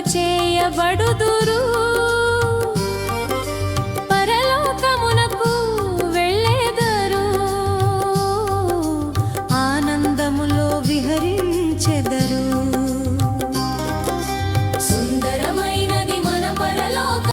చేయబడుదురు.